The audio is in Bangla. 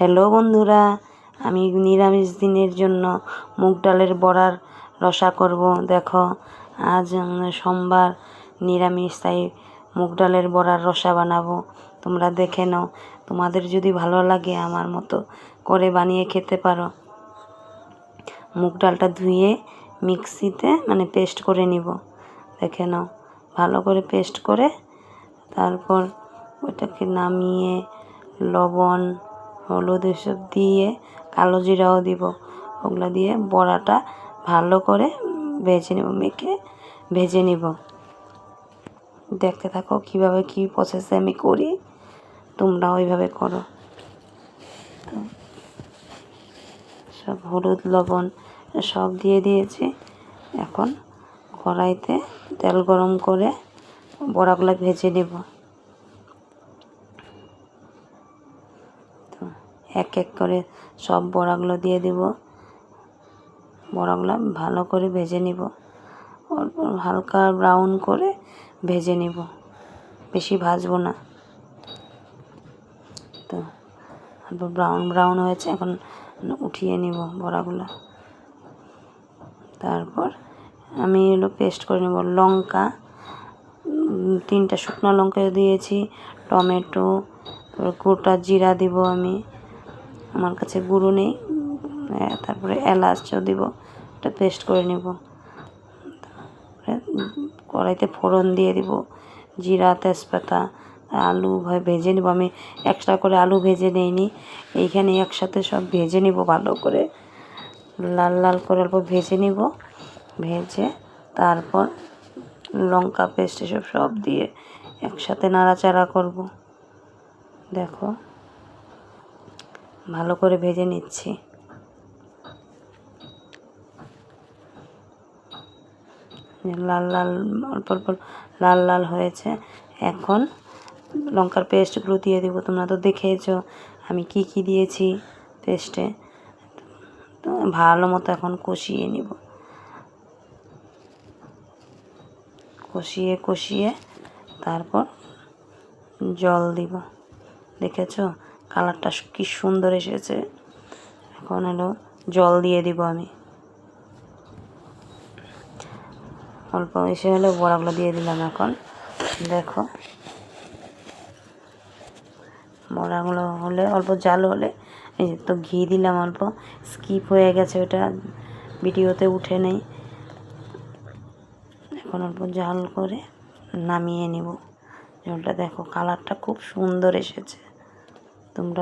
হ্যালো বন্ধুরা, আমি নিরামিষ দিনের জন্য মুগ ডালের বড়ার রসা করব। দেখো, আজ সোমবার নিরামিষ, তাই মুগ ডালের বড়ার রসা বানাবো। তোমরা দেখে নাও, তোমাদের যদি ভালো লাগে আমার মতো করে বানিয়ে খেতে পারো। মুগ ডালটা ধুয়ে মিক্সিতে মানে পেস্ট করে নিব। দেখে নাও, ভালো করে পেস্ট করে তারপর ওটাকে নামিয়ে লবণ হলুদ এসব দিয়ে কালো জিরাও দিব। ওগুলো দিয়ে বড়াটা ভালো করে ভেজে নেব, মেখে ভেজে নিব। দেখতে থাকো কীভাবে কি প্রসেসে আমি করি। তোমরা ওইভাবে করো। সব হলুদ, লবণ সব দিয়ে দিয়েছি। এখন কড়াইতে তেল গরম করে বড়াগুলো ভেজে নেব তো এক এক করে সব বড়াগুলো দিয়ে দেব। বড়াগুলো ভালো করে ভেজে নিব। হালকা ব্রাউন করে ভেজে নিব। বেশি ভাজবো না। তো অল্প ব্রাউন ব্রাউন হয়েছে, এখন উঠিয়ে নিব বড়াগুলো। তারপর আমি এগুলো পেস্ট করে নেব। লঙ্কা তিনটা শুকনো লঙ্কা দিয়েছি, টমেটো গোটা জিরা দিব আমি। আমার কাছে গুঁড়ো নেই। তারপরে এলাচও দিব। এটা পেস্ট করে নেব। কড়াইতে ফোড়ন দিয়ে দিব। জিরা, তেজপাতা, আলু ভেজে নেব। আমি এক্সট্রা করে আলু ভেজে নিইনি। এইখানে একসাথে সব ভেজে নিব ভালো করে। লাল লাল করে অল্প ভেজে নিব। ভেজে তারপর লঙ্কা পেস্ট এসব সব দিয়ে একসাথে নাড়াচাড়া করব। দেখো। ভালো করে ভেজে নিচ্ছি। লাল লাল, অল্প অল্প লাল লাল হয়েছে। এখন লঙ্কার পেস্টগুলো দিয়ে দেবো। তোমরা তো দেখেছ আমি কি কি দিয়েছি পেস্টে। ভালো মতো এখন কষিয়ে নিব। কষিয়ে কষিয়ে তারপর জল দিব। দেখেছ? কালারটা কি সুন্দর এসেছে। এখন হলো জল দিয়ে দিব আমি। অল্প এসে হলে বড়াগুলো দিয়ে দিলাম এখন। দেখো। বড়াগুলো হলে, অল্প জাল হলে, এই তো ঘি দিলাম অল্প। স্কিপ হয়ে গেছে ওটা, ভিডিওতে উঠে নেই। এখন অল্প জাল করে নামিয়ে নিব। জলটা দেখো, কালারটা খুব সুন্দর এসেছে। तुम